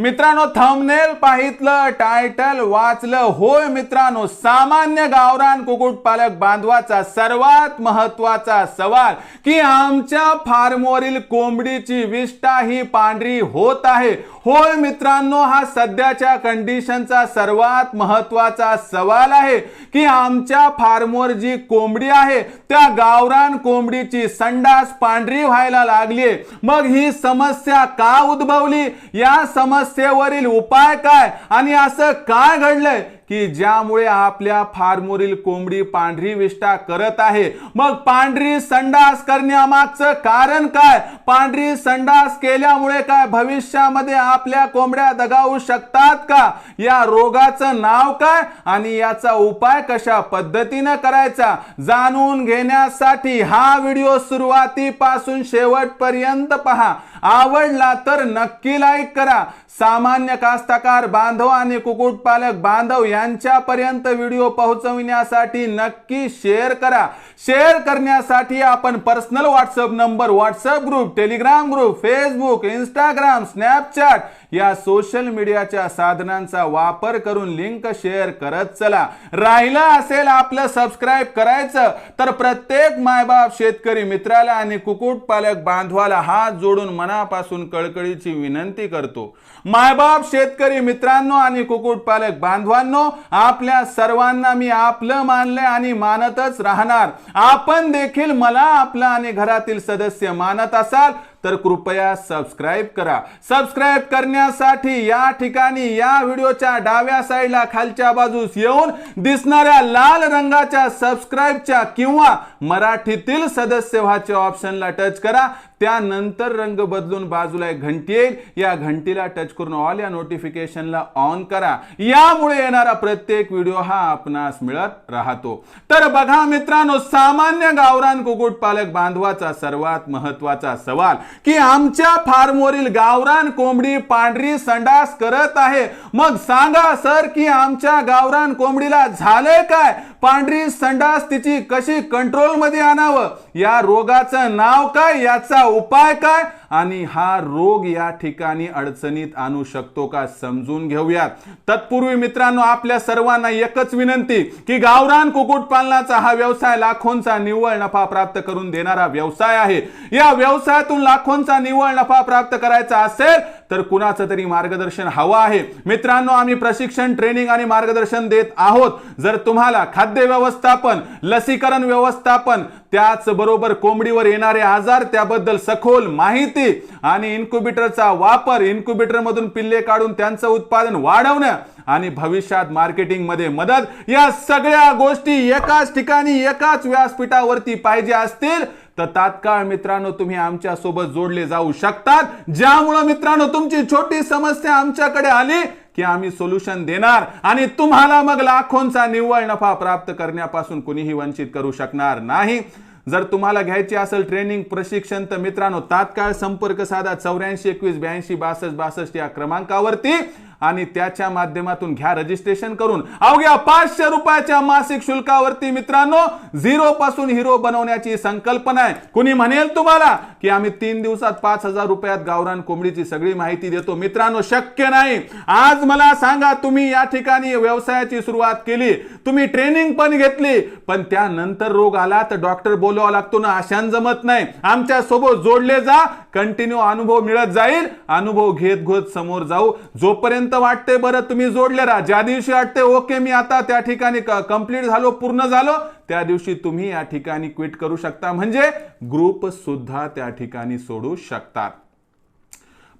मित्रांनो thumbnail पाहितलं title वाचलं होय मित्रांनो सामान्य गावरान कुक्कुटपालक बांधवाचा सर्वात महत्त्वाचा सवाल की आमच्या फार्मवरील कोंबडीची विष्ठा ही पांढरी होत आहे. होय मित्रांनो हा सध्याच्या कंडिशनचा सर्वात महत्त्वाचा सवाल आहे की आमच्या फार्मवर जी कोंबडी आहे त्या गावरान कोंबडीची संडास पांढरी व्हायला लागली मग ही समस्या का उद्भवली? या समस्या समस्येवरील उपाय काय? आणि असं काय घडलंय? की ज्यामुळे आपल्या फार्मवरील कोंबडी पांढरी विष्ठा करत आहे. मग पांढरी संडास करण्यामागचं कारण काय? पांढरी संडास केल्यामुळे काय भविष्यामध्ये आपल्या कोंबड्या दगावू शकतात का? या रोगाचं नाव काय? आणि याचा उपाय कशा पद्धतीनं करायचा? जाणून घेण्यासाठी हा व्हिडिओ सुरुवातीपासून शेवटपर्यंत पहा. आवडला तर नक्की लाईक करा. सामान्य कास्तकार बांधव आणि कुक्कुटपालक बांधव या यांच्यापर्यंत व्हिडिओ पोहोचविण्यासाठी नक्की शेअर करा. शेअर करण्यासाठी आपण personal WhatsApp number WhatsApp group Telegram group Facebook Instagram Snapchat या सोशल मीडियाच्या साधनांचा वापर करून लिंक शेअर करत चला. राहिलं असेल आपलं सबस्क्राईब करायचं तर प्रत्येक मायबाप शेतकरी मित्राला आणि कुक्कुटपालक बांधवाला हात जोडून मनापासून कळकळीची विनंती करतो. मायबाप शेतकरी मित्रांनो आणि कुक्कुटपालक बांधवांनो आपल्या सर्वांना मी आपलं मानलंय आणि मानतच राहणार. आपण देखील मला आपला आणि घरातील सदस्य मानत असाल तर कृपया सबस्क्राईब करा. सबस्क्राईब करण्यासाठी या ठिकाणी या व्हिडिओच्या डाव्या साईडला खालच्या बाजूस येऊन दिसणाऱ्या लाल रंगाच्या सबस्क्राईबच्या किंवा मराठीतील सदस्य व्हाच्या ऑप्शनला टच करा. त्यानंतर रंग बदलून बाजूला एक घंटी येईल. या घंटीला टच करून ऑल या नोटिफिकेशनला ऑन करा. यामुळे येणारा प्रत्येक व्हिडिओ हा आपणास मिळत राहतो. तर बघा मित्रांनो सामान्य गावरान कुक्कुटपालक बांधवाचा सर्वात महत्त्वाचा सवाल की आमच्या फार्मवरील गावरान कोंबडी पांढरी संडास करत आहे. मग सांगा सर की आमच्या गावरान कोंबडीला झालंय काय? पांढरी संडास तिची कशी कंट्रोलमध्ये आणावं? या रोगाचं नाव काय? याचा उपाय काय? आणि हा रोग या ठिकाणी अडचणीत आणू शकतो का समजून घेऊयात. तत्पूर्वी मित्रांनो आपल्या सर्वांना एकच विनंती की गावरान कुक्कुटपालनाचा हा व्यवसाय लाखोंचा निव्वळ नफा प्राप्त करून देणारा व्यवसाय आहे. या व्यवसायातून लाखोंचा निव्वळ नफा प्राप्त करायचा असेल तर कुणाचं तरी मार्गदर्शन हवं आहे. मित्रांनो आम्ही प्रशिक्षण ट्रेनिंग आणि मार्गदर्शन देत आहोत. जर तुम्हाला खाद्य व्यवस्थापन लसीकरण व्यवस्थापन त्याचबरोबर कोंबडीवर येणारे आजार त्याबद्दल सखोल माहिती आणि इन्क्युबेटरचा वापर इन्क्युबेटरमधून पिल्ले काढून त्यांचं उत्पादन वाढवणं आणि भविष्यात मार्केटिंगमध्ये मदत या सगळ्या गोष्टी एकाच ठिकाणी एकाच व्यासपीठावरती पाहिजे असतील तर तात्काळ मित्रांनो तुम्ही आमच्यासोबत जोडले जाऊ शकतात. ज्यामुळं मित्रांनो तुमची छोटी समस्या आमच्याकडे आली की आम्ही सोल्युशन देणार आणि तुम्हाला मग लाखोंचा निव्वळ नफा प्राप्त करण्यापासून कुणीही वंचित करू शकणार नाही. जर तुम्हाला घ्यायची असेल ट्रेनिंग प्रशिक्षण तर मित्रांनो तात्काळ संपर्क साधा चौऱ्याऐंशी एकवीस ब्याऐंशी बासष्ट बासष्ट या क्रमांकावरती. आणि त्याच्या माध्यमातून घ्या रजिस्ट्रेशन करून. अवघ्या पाचशे रुपयाच्या मासिक शुल्कावरती मित्रांनो झिरो पासून हिरो बनवण्याची संकल्पना आहे. कुणी म्हणेल तुम्हाला की आम्ही तीन दिवसात पाच हजार रुपयात गावरान कोंबडीची सगळी माहिती देतो? मित्रांनो शक्य नाही. आज मला सांगा तुम्ही या ठिकाणी व्यवसायाची सुरुवात केली. तुम्ही ट्रेनिंग पण घेतली. पण त्यानंतर रोग आला तर डॉक्टर बोलावा लागतो ना आशान जमत नाही. आमच्यासोबत जोडले जा कंटिन्यू अनुभव मिळत जाईल. अनुभव घेत घेत समोर जाऊ. जोपर्यंत वाटते बरं तुम्ही जोडले राहा. ज्या दिवशी वाटते ओके मी आता त्या ठिकाणी कंप्लीट झालो पूर्ण झालो त्या दिवशी तुम्ही या ठिकाणी क्विट करू शकता. म्हणजे ग्रुप सुद्धा त्या ठिकाणी सोडू शकतात.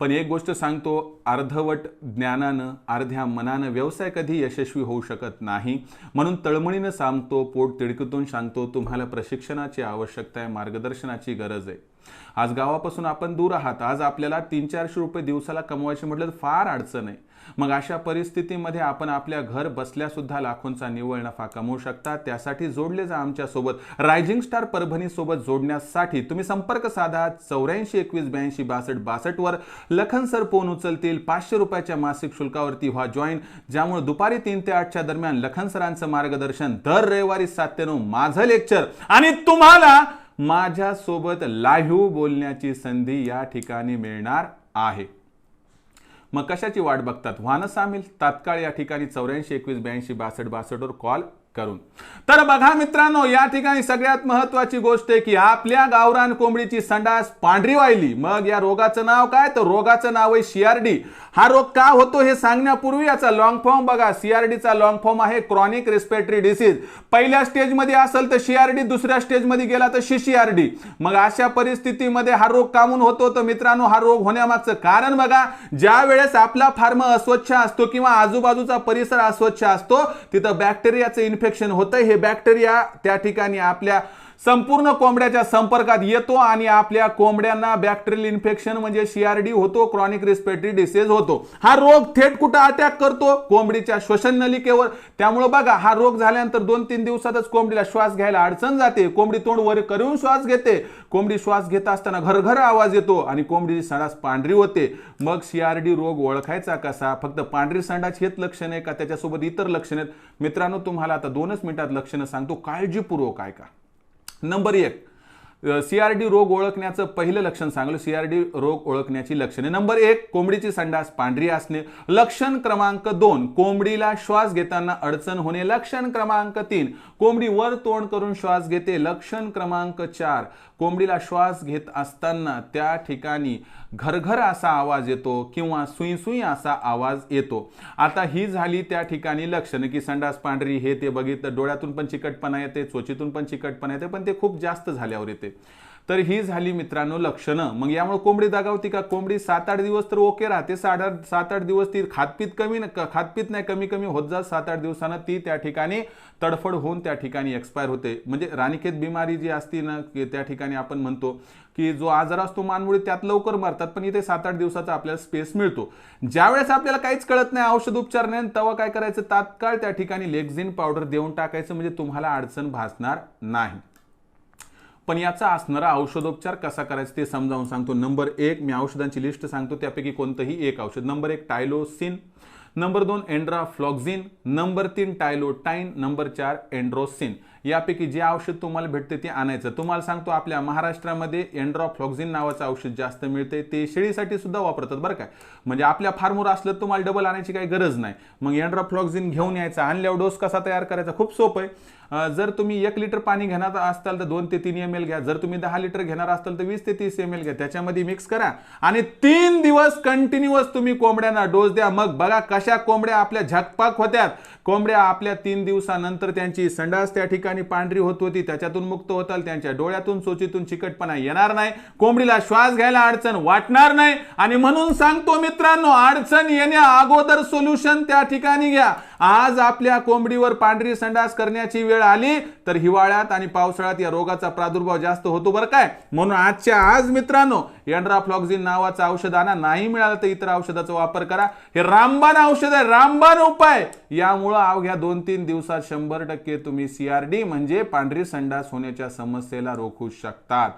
पण एक गोष्ट सांगतो अर्धवट ज्ञानानं अर्ध्या मनानं व्यवसाय कधी यशस्वी होऊ शकत नाही. म्हणून तळमळीनं सांगतो पोट तिडकीतून सांगतो तुम्हाला प्रशिक्षणाची आवश्यकता आहे मार्गदर्शनाची गरज आहे. आज गावापासून आपण दूर आहात. आज आपल्याला तीन चारशे रुपये दिवसाला कमवायचे म्हटलं तर फार अडचण आहे. मग अशा परिस्थितीमध्ये आपण आपल्या घर बसल्या सुद्धा लाखोंचा निव्वळ नफा कमवू शकता. त्यासाठी जोडले जा आमच्यासोबत. रायझिंग स्टार परभणी सोबत जोडण्यासाठी तुम्ही संपर्क साधा. चौऱ्याऐंशी एकवीस ब्याऐंशी बासष्ट बासष्टवर लखन सर फोन उचलतील. पाचशे रुपयाच्या मासिक शुल्कावरती व्हा जॉईन. ज्यामुळे दुपारी तीन ते आठच्या दरम्यान लखन सरांचं मार्गदर्शन दर रविवारी सात ते नऊ. माझं लेक्चर. आणि तुम्हाला माझ्यासोबत लाईव्ह बोलण्याची संधी या ठिकाणी मिळणार आहे. मग कशाची वाट बघतात? व्हानं सामील तात्काळ या ठिकाणी चौऱ्याऐंशी एकवीस ब्याऐंशी बासष्ट बासष्टवर कॉल करून. तर बघा मित्रांनो या ठिकाणी सगळ्यात महत्वाची गोष्ट आहे की आपल्या गावरान कोंबडीची संडास पांढरी वाहिली मग या रोगाचं नाव काय? तर रोगाचं नाव आहे सीआरडी हा रोग का होतो हे सांगण्यापूर्वी याचा लॉंग फॉर्म बघा. सीआरडीचा लॉंग फॉर्म आहे क्रॉनिक रेस्पिरेटरी डिसीज पहिल्या स्टेजमध्ये असेल तर सीआरडी दुसऱ्या स्टेजमध्ये गेला तर सीसीआरडी मग अशा परिस्थितीमध्ये हा रोग कामून होतो? तर मित्रांनो हा रोग होण्यामागचं कारण बघा ज्या वेळेस आपला फार्म अस्वच्छ असतो किंवा आजूबाजूचा परिसर अस्वच्छ असतो तिथं बॅक्टेरियाचं इन्फेक्शन होतं हे बॅक्टेरिया त्या ठिकाणी आपल्या संपूर्ण कोंबड्याच्या संपर्कात येतो आणि आपल्या कोंबड्यांना बॅक्टेरियल इन्फेक्शन म्हणजे सीआरडी होतो क्रॉनिक रिस्पेटरी डिसीज होतो. हा रोग थेट कुठं अटॅक करतो? कोंबडीच्या श्वसन नलिकेवर. त्यामुळे बघा हा रोग झाल्यानंतर दोन तीन दिवसातच कोंबडीला श्वास घ्यायला अडचण जाते. कोंबडी तोंड वर करून श्वास घेते. कोंबडी श्वास घेत असताना घरघर आवाज येतो आणि कोंबडीची सणास पांढरी होते. मग सीआरडी रोग ओळखायचा कसा? फक्त पांढरी संडास हेच लक्षण आहे का? त्याच्यासोबत इतर लक्षण आहेत? मित्रांनो तुम्हाला आता दोनच मिनिटात लक्षणं सांगतो. काळजीपूर्वक आहे का नंबर एक सीआरडी रोग ओळखण्याचं पहिलं लक्षण सांगलं. सीआरडी रोग ओळखण्याची लक्षणे. नंबर एक कोंबडीची संडास पांढरी असणे. लक्षण क्रमांक दोन कोंबडीला श्वास घेताना अडचण होणे. लक्षण क्रमांक तीन कोंबडी वर तोंड करून श्वास घेते. लक्षण क्रमांक चार कोंबडीला श्वास घेत असताना त्या ठिकाणी घरघर असा आवाज येतो किंवा सुई सुई असा आवाज येतो. आता ही झाली त्या ठिकाणी लक्षणं. की संडास पांढरी हे ते बघितलं डोळ्यातून पण चिकटपणा येते चोचीतून पण चिकटपणा येते पण ते खूप जास्त झाल्यावर येते. तर ही झाली मित्रांनो लक्षणं. मग यामुळे कोंबडी दागावती का? कोंबडी सात आठ दिवस तर ओके राहते. सात आठ सात आठ दिवस ती खातपीत कमी ना खातपीत नाही कमी कमी होत जात. सात आठ दिवसानं ती त्या ठिकाणी तडफड होऊन त्या ठिकाणी एक्सपायर होते. म्हणजे राणीखेत बिमारी जी असती ना त्या ठिकाणी आपण म्हणतो की जो आजार असतो मानमुळे त्यात लवकर मरतात पण इथे सात आठ दिवसाचा आपल्याला स्पेस मिळतो. ज्यावेळेस आपल्याला काहीच कळत नाही औषध उपचार नाही तेव्हा काय करायचं? तात्काळ त्या ठिकाणी लेक्झिन पावडर देऊन टाकायचं म्हणजे तुम्हाला अडचण भासणार नाही. पण याचा असणारा औषधोपचार कसा करायचा ते समजावून सांगतो. नंबर एक मी औषधांची लिस्ट सांगतो त्यापैकी कोणतंही एक औषध. नंबर एक टायलोसिन. नंबर दोन एन्ड्राफ्लॉक्झिन नंबर तीन टायलोटाईन. नंबर चार एन्ड्रोसिन यापैकी जे औषध तुम्हाला भेटते ते आणायचं. तुम्हाला सांगतो आपल्या महाराष्ट्रामध्ये एंड्रॉफ्लॉक्झिन नावाचं औषध जास्त मिळते ते शेळीसाठी सुद्धा वापरतात बरं काय म्हणजे आपल्या फार्मवर असलं तर तुम्हाला डबल आणायची काही गरज नाही. मग एंड्रॉफ्लॉक्झिन घेऊन यायचा. आणल्यावर डोस कसा तयार करायचा? खूप सोपं आहे. जर तुम्ही एक लिटर पाणी घेणार असाल तर दोन ते तीन एम एल घ्या. जर तुम्ही दहा लिटर घेणार असाल तर वीस ते तीस एम एल घ्या. त्याच्यामध्ये मिक्स करा. आणि तीन दिवस कंटिन्युअस तुम्ही कोंबड्यांना डोस द्या. मग बघा कशा कोंबड्या आपल्या झकपाक होत्यात. कोंबड्या आपल्या तीन दिवसानंतर त्यांची संडास त्या ठिकाणी पांढरी होत होती. त्याच्यातून मुक्त होताल. त्यांच्या डोळ्यातून चोचीतून चिकटपणा येणार नाही. कोंबडीला श्वास घ्यायला अडचण वाटणार नाही. आणि म्हणून सांगतो मित्रांनो अडचण येण्या अगोदर सोल्युशन त्या ठिकाणी घ्या. आज आपल्या कोंबडीवर पांढरी संडास करण्याची वेळ आली तर हिवाळ्यात आणि पावसाळ्यात या रोगाचा प्रादुर्भाव जास्त होतो बरं काय? म्हणून आजच्या आज मित्रांनो एंड्राफ्लॉक्झिन नावाचं औषध आणा नाही मिळालं तर इतर औषधाचा वापर करा. हे रामबाण औषध आहे रामबाण उपाय! यामुळं अवघ्या दोन तीन दिवसात शंभर टक्के तुम्ही सीआरडी म्हणजे पांढरी संडास होण्याच्या समस्येला रोखू शकतात.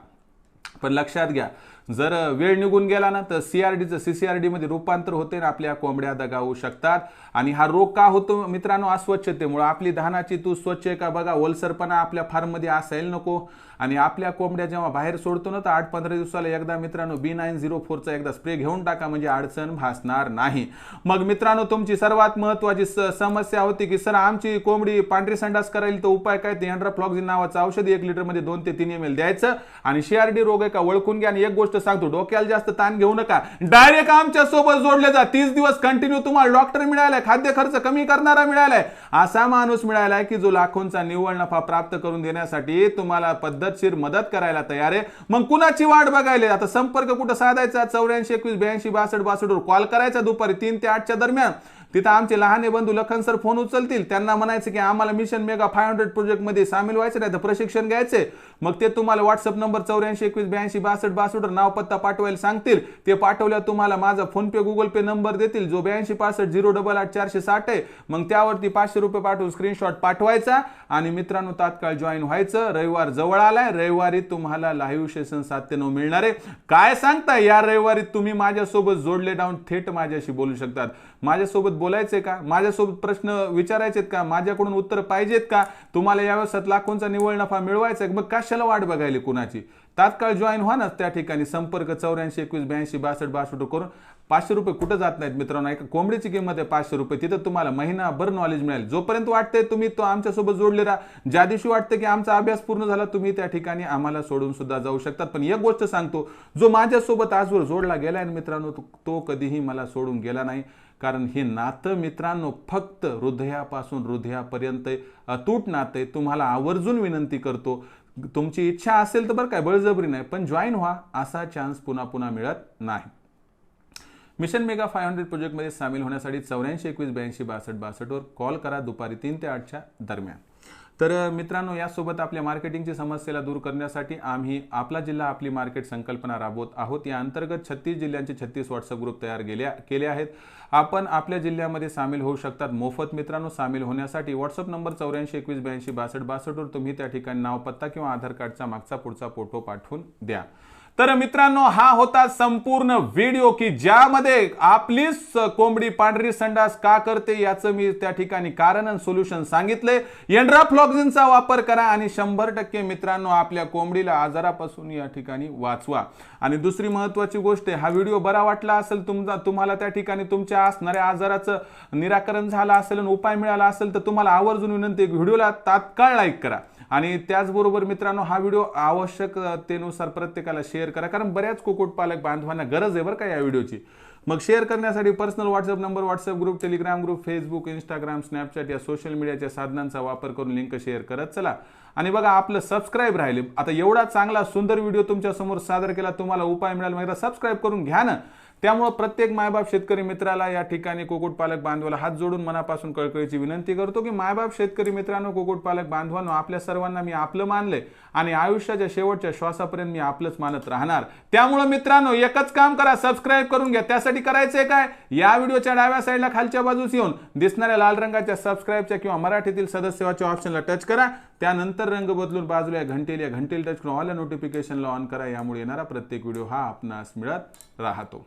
पण लक्षात घ्या जर वेळ निघून गेला ना तर सीआरडीचं सीसीआरडी मध्ये रूपांतर होते ना आपल्या कोंबड्या दगावू शकतात. आणि हा रोग का होतो? मित्रांनो अस्वच्छतेमुळे. आपली धानाची तू स्वच्छ आहे का बघा? ओलसरपणा आपल्या फार्ममध्ये असायला नको. आणि आपल्या कोंबड्या जेव्हा बाहेर सोडतो ना तर आठ पंधरा दिवसाला एकदा मित्रांनो बी नाईन झिरो फोरचा एकदा स्प्रे घेऊन टाका म्हणजे अडचण भासणार नाही. मग मित्रांनो तुमची सर्वात महत्वाची स- समस्या होती की सर आमची कोंबडी पांढरी संडास करायला तर उपाय काय? ते एंड्राफ्लॉक्झिन नावाचं औषध एक लिटरमध्ये दोन ते तीन एम एल द्यायचं. आणि सीआरडी रोग आहे का? ओळखून घ्या. आणि एक गोष्ट सांगतो डोक्याला जास्त ताण घेऊ नका. डायरेक्ट आमच्यासोबत जोडले जा. तीस दिवस कंटिन्यू तुम्हाला डॉक्टर मिळालाय खाद्य खर्च कमी करणारा मिळालाय. असा माणूस मिळालाय की जो लाखोंचा निव्वळ नफा प्राप्त करून देण्यासाठी तुम्हाला पद्धतशीर मदत करायला तयार आहे. मग कुणाची वाट बघायला आता संपर्क कुठं साधायचा? चौऱ्याऐंशी एकवीस ब्याऐंशी बासष्ट बासष्टवर कॉल करायचा दुपारी तीन ते आठच्या दरम्यान. तिथं आमचे लहाने बंधू लखन सर फोन उचलतील. त्यांना म्हणायचं की आम्हाला मिशन मेगा फाय हंड्रेड प्रोजेक्टमध्ये सामील व्हायचं नाही तर प्रशिक्षण घ्यायचे मग ते तुम्हाला व्हॉट्सअप नंबर चौऱ्याऐंशी एकवीस ब्याऐंशी बासष्ट बासष्टवर नाव पत्ता पाठवायला सांगतील. ते पाठवल्या तुम्हाला माझा फोनपे गुगल पे नंबर देतील जो ब्याऐंशी पासष्ट झिरो डबल आठ चारशे साठ आहे. मग त्यावरती पाचशे रुपये पाठवून स्क्रीनशॉट पाठवायचा आणि मित्रांनो तात्काळ जॉईन व्हायचं. रविवार जवळ आलाय. रविवारी तुम्हाला लाईव्ह सेशन सात ते नऊ मिळणार आहे. काय सांगता या रविवारी तुम्ही माझ्यासोबत जोडले जाऊन थेट माझ्याशी बोलू शकतात. माझ्यासोबत बोलायचे का? माझ्यासोबत प्रश्न विचारायचेत का? माझ्याकडून उत्तर पाहिजेत का? तुम्हाला या व्यवसायात लाखोंचा निव्वळ नफा मिळवायचा आहे? मग कशाला वाट बघायली कुणाची? तात्काळ जॉईन व्हा ना त्या ठिकाणी. संपर्क चौऱ्याऐंशी एकवीस ब्याऐंशी बासष्ट बासष्ट करून पाचशे रुपये कुठं जात नाहीत मित्रांनो? एका कोंबडीची किंमत आहे पाचशे रुपये. तिथं तुम्हाला महिनाभर नॉलेज मिळेल. जोपर्यंत वाटतंय तुम्ही तो आमच्यासोबत जोडले राहा. ज्या दिवशी वाटतं की आमचा अभ्यास पूर्ण झाला तुम्ही त्या ठिकाणी आम्हाला सोडून सुद्धा जाऊ शकतात. पण एक गोष्ट सांगतो जो माझ्यासोबत आजवर जोडला गेलाय मित्रांनो तो कधीही मला सोडून गेला नाही. कारण हे नातं मित्रांनो फक्त हृदयापासून हृदयापर्यंत अतूट नातं आहे. तुम्हाला आवर्जून विनंती करतो. तुमची इच्छा असेल तर बरं काय बळजबरी नाही. पण जॉईन व्हा असा चान्स पुन्हा पुन्हा मिळत नाही. मिशन मेगा फाय हंड्रेड प्रोजेक्टमध्ये सामील होण्यासाठी चौऱ्याऐंशी एकवीस ब्याऐंशी बासष्ट बासष्टवर कॉल करा दुपारी तीन ते आठच्या दरम्यान. तर मित्रांनो यासोबत आपल्या मार्केटिंगची समस्येला दूर करण्यासाठी आम्ही आपला जिल्हा आपली मार्केट संकल्पना राबवत आहोत. या अंतर्गत छत्तीस जिल्ह्यांचे छत्तीस व्हॉट्सअप ग्रुप तयार गेल्या केले आहेत. आपण आपल्या जिल्ह्यामध्ये सामील होऊ शकतात. मोफत मित्रांनो सामील होण्यासाठी व्हॉट्सअप नंबर चौऱ्याऐंशी एकवीस ब्याऐंशी बासष्ट बासष्टवर तुम्ही त्या ठिकाणी नाव पत्ता किंवा आधार कार्डचा मागचा पुढचा फोटो पाठवून द्या. तर मित्रांनो हा होता संपूर्ण व्हिडिओ की ज्यामध्ये आपलीच कोंबडी पांढरी संडास का करते याचं मी त्या ठिकाणी कारण आणि सोल्युशन सांगितले. एंड्राफ्लॉक्झिनचा वापर करा आणि शंभर टक्के मित्रांनो आपल्या कोंबडीला आजारापासून या ठिकाणी वाचवा. आणि दुसरी महत्वाची गोष्ट आहे हा व्हिडिओ बरा वाटला असेल तुमचा तुम्हाला त्या ठिकाणी तुमच्या असणाऱ्या आजाराचं निराकरण झालं असेल आणि उपाय मिळाला असेल तर तुम्हाला आवर्जून विनंती व्हिडिओला तात्काळ लाईक करा. आणि त्याचबरोबर मित्रांनो हा व्हिडिओ आवश्यकतेनुसार प्रत्येकाला शेअर करा. कारण बऱ्याच कुक्कुटपालक बांधवांना गरज आहे बरं का या व्हिडिओची. मग शेअर करण्यासाठी personal WhatsApp number WhatsApp group Telegram group Facebook Instagram Snapchat या सोशल मीडियाच्या साधनांचा वापर करून लिंक शेअर करत चला. आणि बघा आपलं सबस्क्राईब राहिले. आता एवढा चांगला सुंदर व्हिडिओ तुमच्यासमोर सादर केला तुम्हाला उपाय मिळाला मग सबस्क्राईब करून घ्या ना. त्यामुळे प्रत्येक मायबाप शेतकरी मित्राला या ठिकाणी कुक्कुटपालक बांधवाला हात जोडून मनापासून कळकळीची विनंती करतो की मायबाप शेतकरी मित्रांनो कुक्कुटपालक बांधवांनो आपल्या सर्वांना मी आपलं मानलंय आणि आयुष्याच्या शेवटच्या श्वासापर्यंत मी आपलंच मानत राहणार. त्यामुळे मित्रांनो एकच काम करा सबस्क्राईब करून घ्या. त्यासाठी करायचंय काय? या व्हिडिओच्या डाव्या साईडला खालच्या बाजूस येऊन दिसणाऱ्या लाल रंगाच्या सबस्क्राईबच्या किंवा मराठीतील सदस्यवाच्या ऑप्शनला टच करा. त्यानंतर रंग बदलून बाजूला या या घंटेल टच करून ऑल नोटिफिकेशनला ऑन करा. यामुळे येणारा प्रत्येक व्हिडिओ हा आपणास मिळत राहतो.